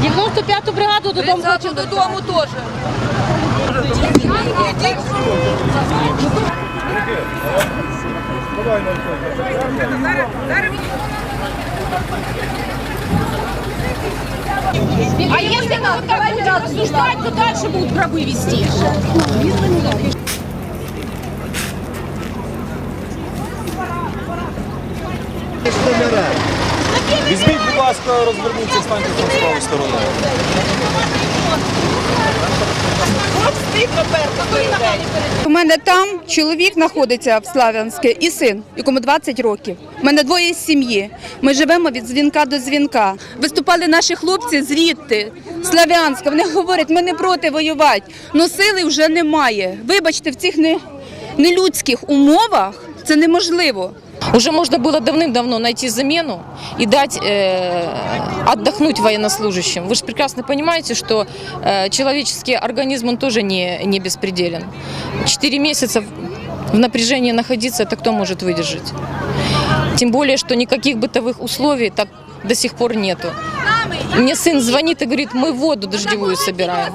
95-ту бригаду додому хочемо. додому теж. А если мы вот так будем рассуждать, то дальше будут гробы вести. Візьміть, будь ласка, розверніться, станьте з правою стороною. У мене там чоловік знаходиться в Славянське і син, якому 20 років. У мене двоє з сім'ї. Ми живемо від дзвінка до дзвінка. Виступали наші хлопці звідти, Славянська. Вони говорять, ми не проти воювати, але сили вже немає. Вибачте, в цих нелюдських умовах це неможливо. Уже можно было давным-давно найти замену и дать э, отдохнуть военнослужащим. Вы же прекрасно понимаете, что э, человеческий организм он тоже не, не беспределен. Четыре месяца в напряжении находиться, это кто может выдержать? Тем более, что никаких бытовых условий так до сих пор нету. Мне сын звонит и говорит, мы воду дождевую собираем.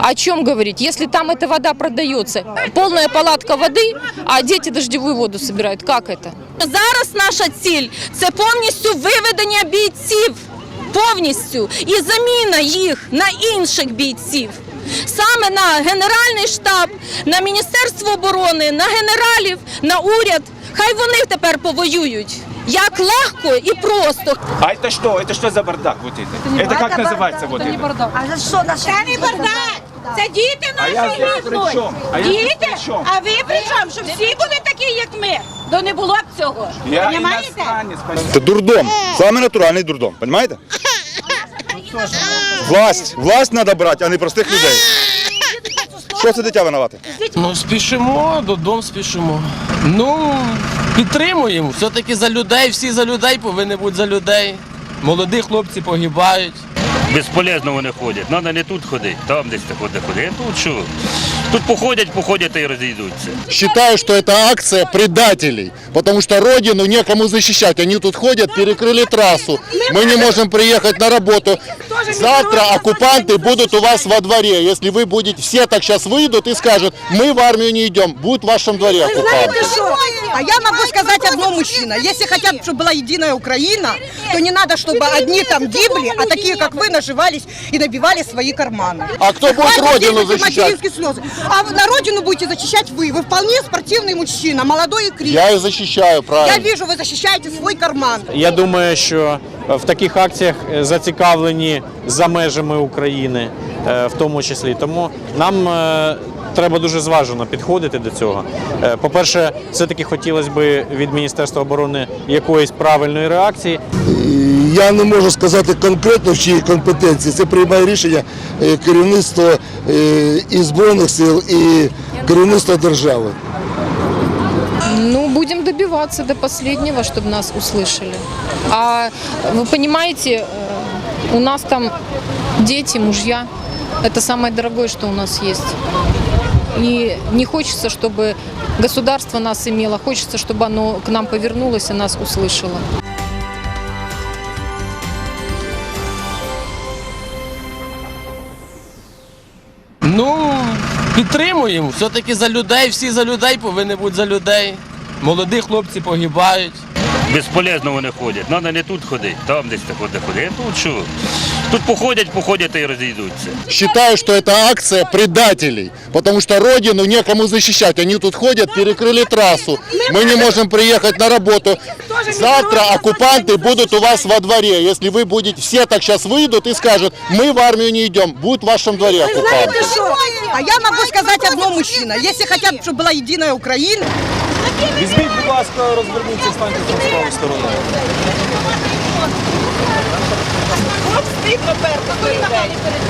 О чем говорить? Если там эта вода продается, полная палатка воды, а дети дождевую воду собирают, как это? Зараз наша ціль це повністю виведення бійців, повністю і заміна їх на інших бійців. Саме на Генеральний штаб, на Міністерство оборони, на генералів, на уряд. Хай вони тепер повоюють. Як легко і просто. А это что? Это что за бардак вот это? Это как называется вот это? А за що наше? Це не бардак, це діти А я нашої здесь при рідної. чому? А я здесь Діти, при чому? а ви при чому? Що всі були такі, як ми? То не було б цього. Я Понімаєте? иностранец, понимаете? Це дурдом, саме натуральний дурдом, розумієте? Власть, власть треба брати, а не простих людей. Що це дитя винувати? Ну, спішимо, додому спішимо. Ну, підтримуємо. Все-таки за людей, всі за людей повинні бути за людей. Молоді хлопці погибають. Безполезно вони ходять. Надо не тут ходити, там десь ходити ходити. А тут що? Тут походять, походять і розійдуться. Считаю, что это акция предателей, потому что родину некому защищать. Они тут ходят, перекрыли трассу. Мы не можем приехать на работу. Завтра оккупанты будут у вас во дворе. Если вы будете, все так сейчас выйдут и скажут, мы в армию не идем, будут в вашем дворе оккупанты. А я могу сказать одно, мужчина. Если хотят, чтобы была единая Украина, то не надо, чтобы одни там гибли, а такие, как вы, наживались и набивали свои карманы. А кто будет Хватит родину здесь эти защищать? материнские слезы. А на родину будете защищать вы. Вы вполне спортивный мужчина, молодой и крепкий. Я и защищаю, Я правильно. вижу, вы защищаете свой карман. Я думаю, що в таких акціях е, зацікавлені за межами України, е, в тому числі. Тому нам е, треба дуже зважено підходити до цього. Е, По-перше, все-таки хотілося б від Міністерства оборони якоїсь правильної реакції. Я не можу сказати конкретно в чиїй компетенції. Це приймає рішення е, керівництво е, і Збройних сил, і керівництво держави. Ну, будем добиваться до последнего, чтобы нас услышали. А вы понимаете, э, у нас там дети, мужья. Это самое дорогое, что у нас есть. И не хочется, чтобы государство нас имело, хочется, чтобы оно к нам повернулось и нас услышало. Ну, підтримуємо. Все-таки за людей, всі за людей повинні бути за людей. Молоді хлопці погибають. Безполезно вони ходять. Надо не тут ходити, там десь ходити ходити. А тут що? Тут походять, походять і розійдуться. Считаю, что это акция предателей, потому что родину некому защищать. Они тут ходят, перекрыли трассу. Мы не можем приехать на работу. Завтра оккупанты будут у вас во дворе. Если вы будете, все так сейчас выйдут и скажут, мы в армию не идем, будут в вашем дворе оккупанты. А я могу сказать одно, мужчина. Если хотят, чтобы была единая Украина, Візьміть, будь ласка, розверніться, станьте з правою стороною.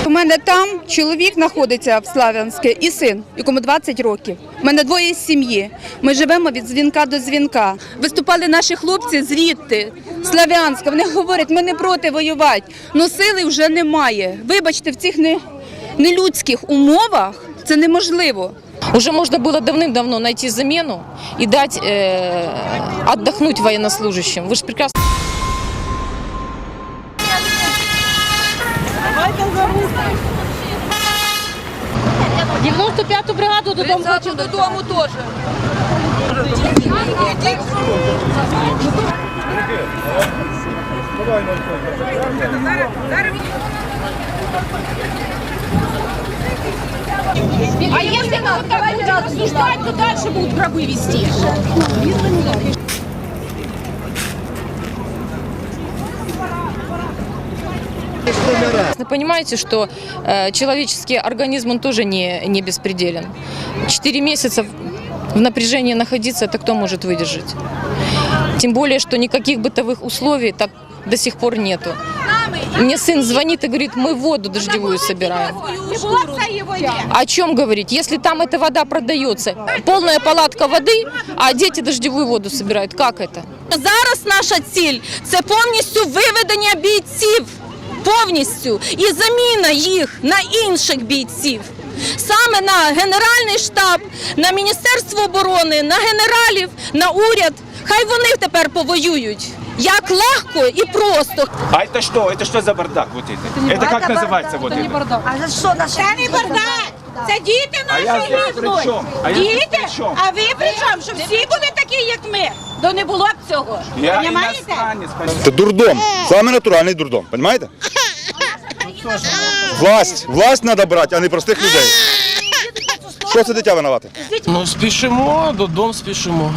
У мене там чоловік знаходиться в Славянське і син, якому 20 років. У мене двоє з сім'ї. Ми живемо від дзвінка до дзвінка. Виступали наші хлопці звідти, Славянська. Вони говорять, ми не проти воювати, але сили вже немає. Вибачте, в цих не, нелюдських умовах це неможливо. Уже можна було давним-давно знайти заміну і дати э, е, отдохнуть военнослужащим. Вы прекрасно... Давайте бригаду додому хочу. додому теж. Зараз. А если мы вот так будем рассуждать, то дальше будут гробы вести. Вы понимаете, что э, человеческий организм, он тоже не, не беспределен. Четыре месяца в напряжении находиться, это кто может выдержать? Тем более, что никаких бытовых условий так до сих пор нету. Мне сын звонит и говорит, мы воду дождевую собираем. Не була б це його є. О чем говорить? Если там эта вода продается, полная палатка воды, а дети дождевую воду собирают, как это? Зараз наша ціль це повністю виведення бійців, повністю і заміна їх на інших бійців. Саме на Генеральний штаб, на Міністерство оборони, на генералів, на уряд. Хай вони тепер повоюють. Як легко і просто. А это что? Это что за бардак вот это? Это как называется вот это? Це не бардак. Це діти А я наші здесь при гибнуть. чому? А я здесь Діти, при чому? а ви при чому? Що всі були такі, як ми? То не було б цього. Я Понімаєте? иностранец, понимаете? Це дурдом. Саме натуральний дурдом, розумієте? Власть. Власть треба брати, а не простих людей. Що це дитя винувати? Ну спішимо, додому спішимо.